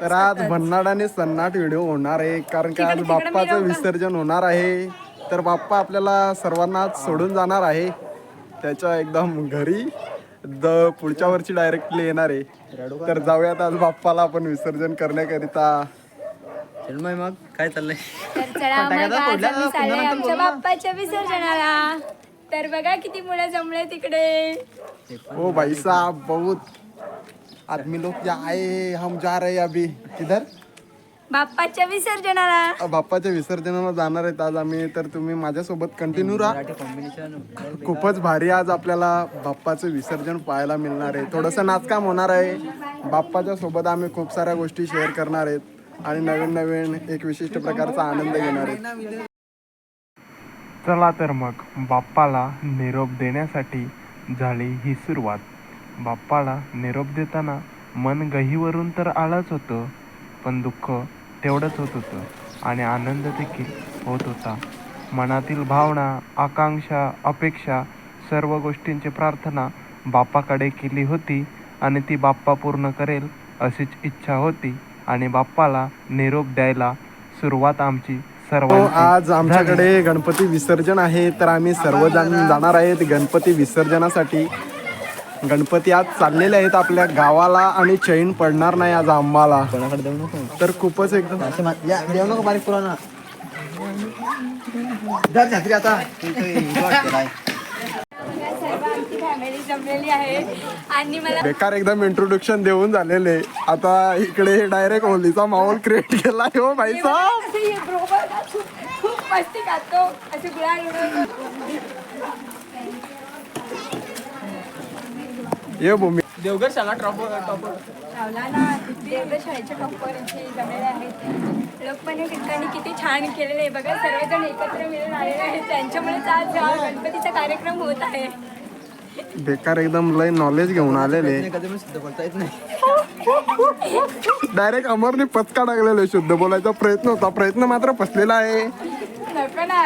तर आज भन्नाट आणि सन्नाट व्हिडिओ होणार आहे. कारण की आज बाप्पाचं विसर्जन होणार आहे. तर बाप्पा आपल्याला सर्वांना आज सोडून जाणार आहे. त्याच्या एकदम घरी द पुढच्या वर्षी डायरेक्टली येणार आहे. तर जाऊयात आज बाप्पाला आपण विसर्जन करण्याकरिता. मग. काय चाललंय? तर चला मग आज आम्ही चाललोय आमच्या बाप्पाच्या विसर्जनाला. तर बघा किती मुलं जमले तिकडे. ओ भाई साहब बहुत. आदमी लोग जा आए हम जा रहे हैं अभी। किधर? बाप्पाच्या विसर्जनाला. बाप्पाच्या विसर्जनाला जाणार आहेत आज आम्ही तर तुम्ही माझ्यासोबत कंटिन्यू राहा. खूपच भारी आज आपल्याला बाप्पाचं विसर्जन पाहायला मिळणार आहे. थोडंसं नाचकाम होणार आहे. बाप्पाच्या सोबत आम्ही खूप साऱ्या गोष्टी शेअर करणार आहेत आणि नवीन नवीन एक विशिष्ट प्रकारचा आनंद घेणार आहेत. चला तर मग बाप्पाला निरोप देण्यासाठी झाली ही सुरुवात. बाप्पाला निरोप देताना मन गहीवरून तर आळच होतं पण दुःख तेवढंच होत होतं आणि आनंद देखील होत होता. मनातील भावना आकांक्षा अपेक्षा सर्व गोष्टींची प्रार्थना बाप्पाकडे केली होती आणि ती बाप्पा पूर्ण करेल अशीच इच्छा होती आणि बाप्पाला निरोप द्यायला सुरुवात आमची हो, सर्वांची आज आमच्याकडे गणपती विसर्जन आहे. तर आम्ही सर्वजण जाणार आहेत गणपती विसर्जनासाठी. गणपती आज चाललेले आहेत आपल्या गावाला आणि चैन पडणार नाही आज आम्हाला. कोणाकडे देऊ नको? तर खूपच एकदम असं मा- या देऊ नको बारीक पुराणा धर छत्री आता. सर्व आमची फॅमिली जमलेली आहे आणि मला बेकार एकदम इंट्रोडक्शन देऊन झालेले. आता इकडे डायरेक्ट होलीचा माहोल क्रिएट केला हो भाई साहब असं हे बरोबर ना, खूप खूप मस्ती खातो असे गुलाल उडवतो. ये भूमी देवगड शाळा टॉपर टॉपर लावला ना शाळेच्या टॉपर इथे जमलेले आहेत लोक पण हे ठिकाणी किती छान केलेले आहे. बघा सर्वजण एकत्र मिळून आलेले आहेत. त्यांच्यामुळेच आज गणपतीचा कार्यक्रम होत आहे. बेकार एकदम लय नॉलेज घेऊन आलेले. डायरेक्ट अमरने पचका टाकलेले शुद्ध बोलायचा प्रयत्न होता. प्रयत्न मात्र फसलेला आहे. नको ना.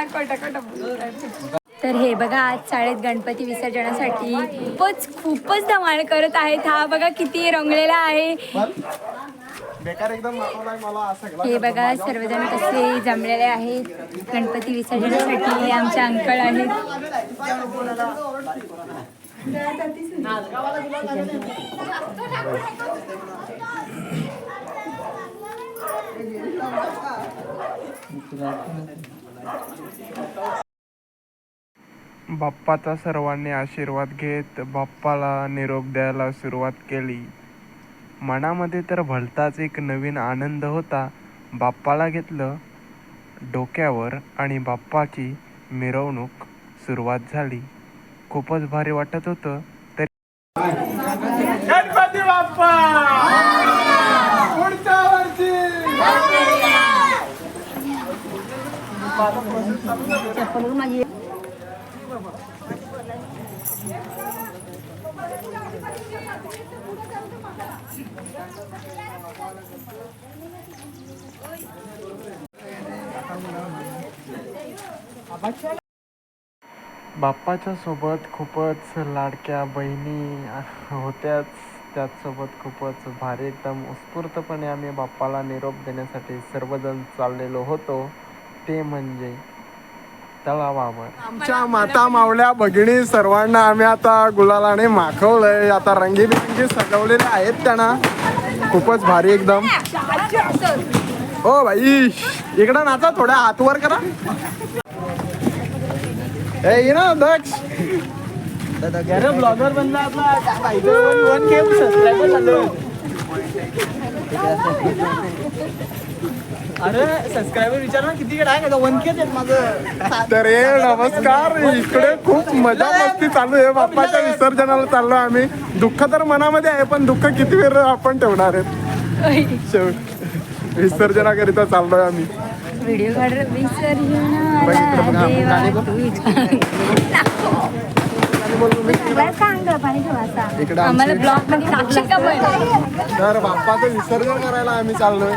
तर हे बघा आज शाळेत गणपती विसर्जनासाठी खूपच खूपच धमाल करत आहेत. हा बघा किती रंगलेला आहे. हे बघा सर्वजण कसे जमलेले आहेत गणपती विसर्जनासाठी. आमचे अंकल आहेत. बाप्पाचा सर्वांनी आशीर्वाद घेत बाप्पाला निरोप द्यायला सुरुवात केली. मनामध्ये तर भलताच एक नवीन आनंद होता. बाप्पाला घेतलं डोक्यावर आणि बाप्पाची मिरवणूक सुरुवात झाली. खूपच भारी वाटत होतं. तरी गणपती बाप्पा! पुढच्या वर्षी बाप्पाच्या सोबत खूपच लाडक्या बहिणी होत्याच. त्याचसोबत खूपच भारी एकदम उत्स्फूर्तपणे आम्ही बाप्पाला निरोप देण्यासाठी सर्वजण चाललेलो होतो. ते म्हणजे तळावावर आमच्या माता मावल्या भगिनी सर्वांना आम्ही आता गुलालाने माखवलंय. आता रंगीबिरंगी सजवलेले आहेत त्यांना. खूपच भारी एकदम. ओ भाई इकडं नाचा थोड्या हातवर करा. ए ये ना दक्ष. ब्लॉगर बनला आपला. अरे सबस्क्रायबर विचार ना किती कडे आहे का? वन के आहेत माझं. तर हे नमस्कार. इकडे खूप मजा मस्ती चालू आहे. बाप्पाच्या विसर्जनाला चाललो आम्ही. दुःख तर मनामध्ये आहे पण दुःख किती वेळ आपण ठेवणार आहेत? शेवट. विसर्जनाकरिता चाललोय आम्ही. व्हिडिओ इकडं आम्हाला ब्लॉगमध्ये तर बाप्पाचं विसर्जन करायला आम्ही चाललोय.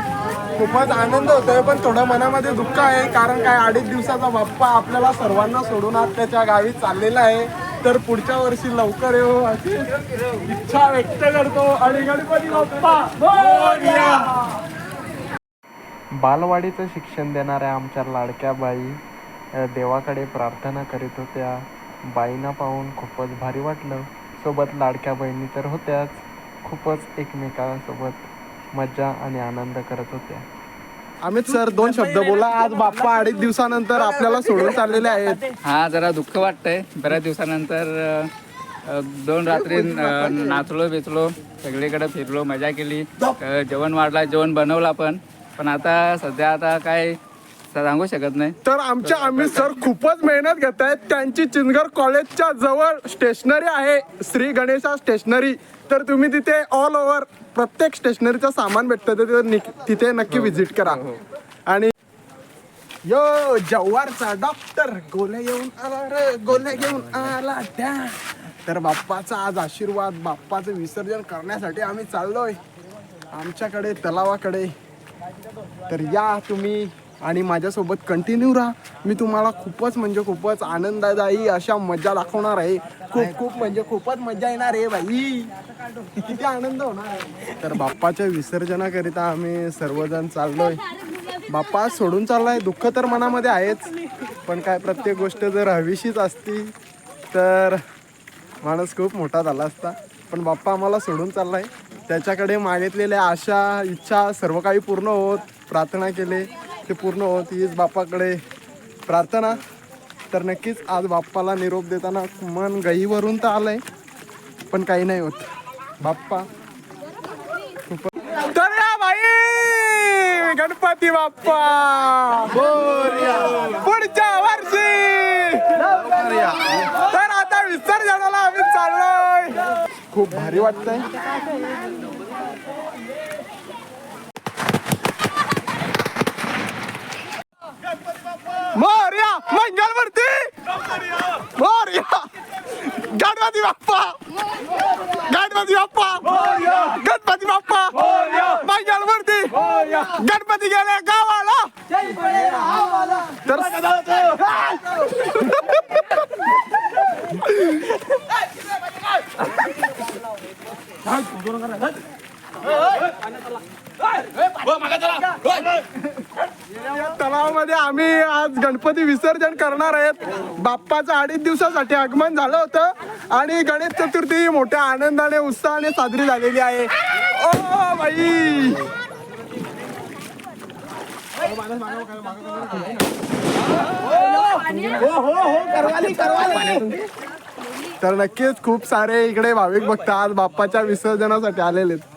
खूपच आनंद होतोय पण थोडं मनामध्ये दुःख आहे. कारण काय अडीच दिवसाचा बाप्पा आपल्याला सर्वांना सोडून आज त्याच्या गावी चाललेला आहे. तर पुढच्या वर्षी लवकर येऊ. अशी इच्छा व्यक्त करतो. आणि गणपती बाप्पा बालवाडीचं शिक्षण देणाऱ्या आमच्या लाडक्या बाई देवाकडे प्रार्थना करीत होत्या. बाईंना पाहून खूपच भारी वाटलं. सोबत लाडक्या बहिणी तर होत्याच. खूपच एकमेकांसोबत मज्जा आणि आनंद करत होत्या अमित सर दोन शब्द बोला. आज बाप्पा अडीच दिवसानंतर आपल्याला सोडून चाललेले आहेत. हा जरा दुःख वाटतंय. बऱ्याच दिवसानंतर अ, दोन रात्री अ, नाचलो बिचलो सगळीकडे फिरलो मजा केली. अ, जेवण वाढला जेवण बनवला पण पण आता सध्या आता काय सांगू शकत नाही. तर आमचे अमित सर खूपच मेहनत घेत आहेत त्यांची चिंचगर कॉलेजच्या जवळ स्टेशनरी आहे श्री गणेशा स्टेशनरी. तर तुम्ही तिथे ऑल ओव्हर प्रत्येक स्टेशनरीचं सामान भेटतं तर तिथे निक- तिथे नक्की व्हिजिट करा. आणि यो जव्हारचा डॉक्टर गोल्या घेऊन आला रे गोल्या घेऊन आला त्या. तर बाप्पाचा आज आशीर्वाद बाप्पाचं विसर्जन करण्यासाठी आम्ही चाललोय. आमच्याकडे तलावाकडे. तर या तुम्ही आणि माझ्यासोबत कंटिन्यू राहा. मी तुम्हाला खूपच म्हणजे खूपच आनंददायी अशा मजा दाखवणार आहे. खूप खूप म्हणजे खूपच मजा येणार आहे बाई किती आनंद होणार तर बाप्पाच्या विसर्जनाकरिता आम्ही सर्वजण चाललोय. बाप्पा सोडून चाललाय. दुःख तर मनामध्ये आहेच. पण काय प्रत्येक गोष्ट जर हवीशीच असती तर माणूस खूप मोठा झाला असता. पण बाप्पा आम्हाला सोडून चाललाय. त्याच्याकडे मागितलेल्या आशा इच्छा सर्व काही पूर्ण होत. प्रार्थना केले. ते पूर्ण होत हीच बाप्पाकडे प्रार्थना. तर नक्कीच आज बाप्पाला निरोप देताना मन गहीवरून तर आलंय पण काही नाही होत. बाप्पा. खूप तर या भाई गणपती बाप्पा! पुढच्या वर्षी! तर आता विसर्जनाला आम्ही चाललोय. खूप भारी वाटतंय. मोर्या गणपती बाप्पा! गणपती बाप्पा! गणपती बाप्पा! मंगलमूर्ती! गणपती गेले गावाला! तर या तलावामध्ये आम्ही आज गणपती विसर्जन करणार आहेत. बाप्पाचं अडीच दिवसासाठी आगमन झालं होतं आणि गणेश चतुर्थी मोठ्या आनंदाने उत्साहाने साजरी झालेली आहे. O by! तर नक्कीच खूप सारे इकडे भाविक भक्त आज बाप्पाच्या विसर्जनासाठी आलेले आहेत.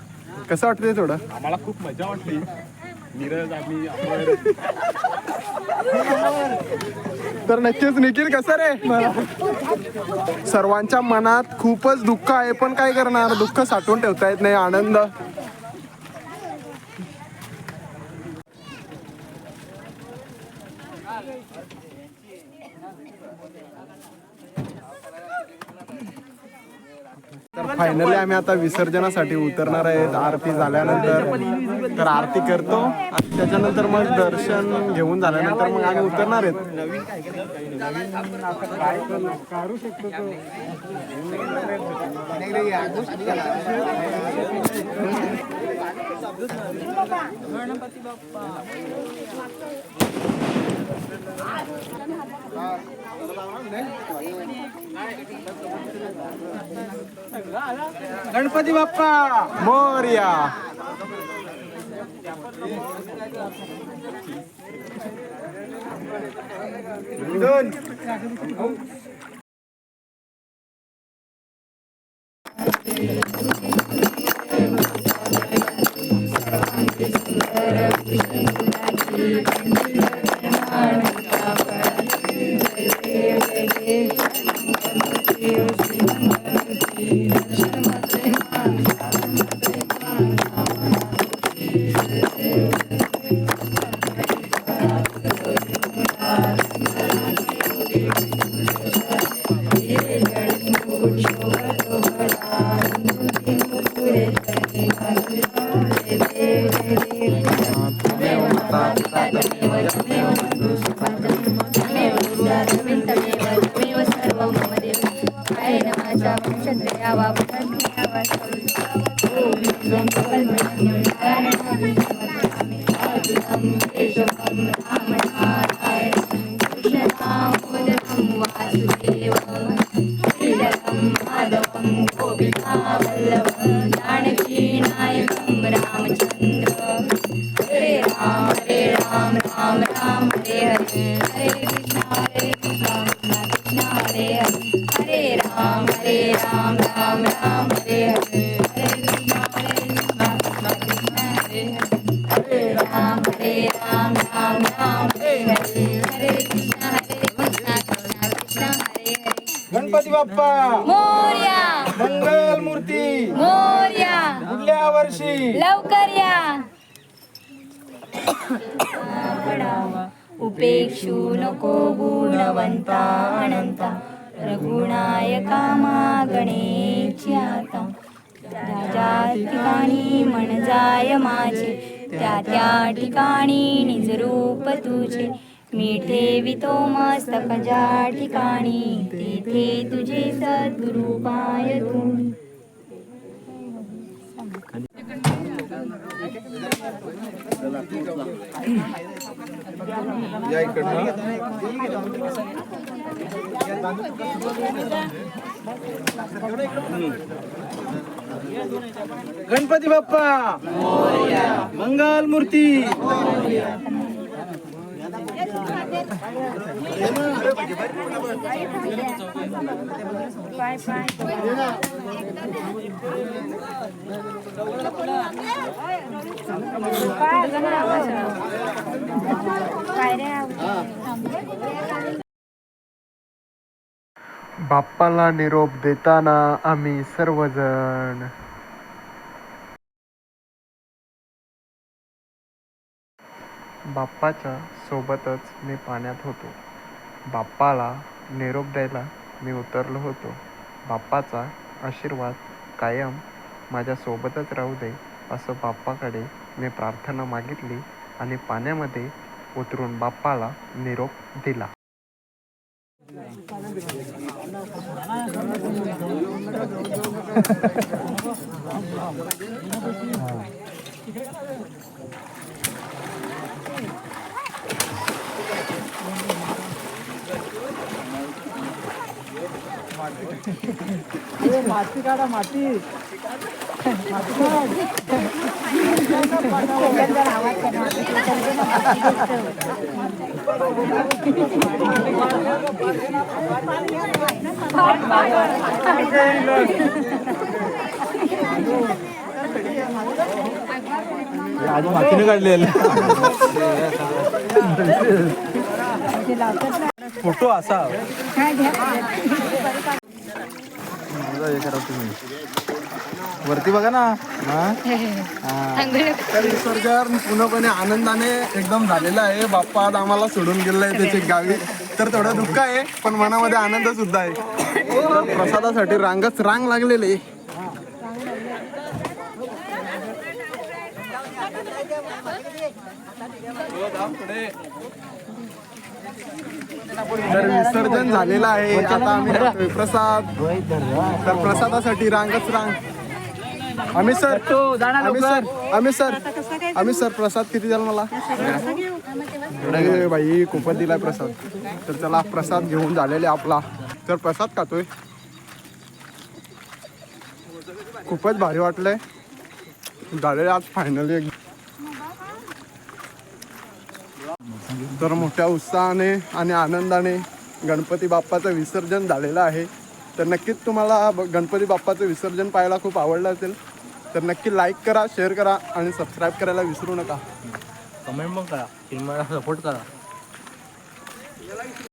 कसं वाटतंय थोडं आम्हाला खूप मजा वाटली. नीरज आम्ही तर नक्कीच निखिल कसं रे? सर्वांच्या मनात खूपच दुःख आहे पण काय करणार? दुःख साठवून ठेवता येत नाही आनंद. तर फायनली आम्ही आता विसर्जनासाठी उतरणार आहेत. आरती झाल्यानंतर तर आरती करतो. आणि त्याच्यानंतर मग दर्शन घेऊन झाल्यानंतर मग आम्ही उतरणार आहेत. Gurun Pak, Ganpati Bapak. Moria. Saraswati Kavitha வல்லவன் गणपती बाप्पा. मोर्या. मंगल मूर्ती. मोर्या. पुढल्या वर्षी. लवकर या. पडावा उपेक्षू नको गुणवंता अनंता. रघुनायका मागणेची आता. ज्या ज्या ठिकाणी मन जाय माझे त्या त्या ठिकाणी निज रूप तुझे. मी ठेवितो मस्तक ज्या ठिकाणी तेथे तुझे सद्गुरु पाय गणपती बाप्पा मंगल मूर्ती। बाप्पाला निरोप देताना आम्ही सर्वजण बाप्पाच्या सोबतच मी पाण्यात होतो. बाप्पाला निरोप द्यायला मी उतरलो होतो. बाप्पाचा आशीर्वाद कायम माझ्यासोबतच राहू दे असं बाप्पाकडे मी प्रार्थना मागितली आणि पाण्यामध्ये उतरून बाप्पाला निरोप दिला. माती काढा माती. आज मातीने काढलेलं. फोटो असा. हे करा तुम्ही. वरती बघा ना. तर विसर्जन पूर्णपणे आनंदाने एकदम झालेलं आहे. बाप्पा आज आम्हाला सोडून गेलेला आहे त्याच्या गावी. तर थोडं दुःख आहे पण मनामध्ये आनंद सुद्धा आहे. प्रसादासाठी रांगच रांग लागलेली. आहे तर विसर्जन झालेलं आहे. आता आम्ही प्रसाद. तर प्रसादासाठी रांगच रांग. आम्ही सर आम्ही सर आम्ही सर आम्ही सर प्रसाद किती द्याल मला? बाई खूपच दिलाय प्रसाद. तर चला प्रसाद घेऊन झालेले आपला. तर प्रसाद खातोय. खूपच भारी वाटलंय. झालेले आज फायनली तर मोठ्या उत्साहाने आणि आनंदाने गणपती बाप्पाचं विसर्जन झालेलं आहे. तर नक्कीच तुम्हाला गणपती बाप्पाचं विसर्जन पाहायला खूप आवडलं असेल. तर नक्की लाईक करा शेअर करा आणि सबस्क्राईब करायला विसरू नका. कमेंट पण करा. सपोर्ट करा.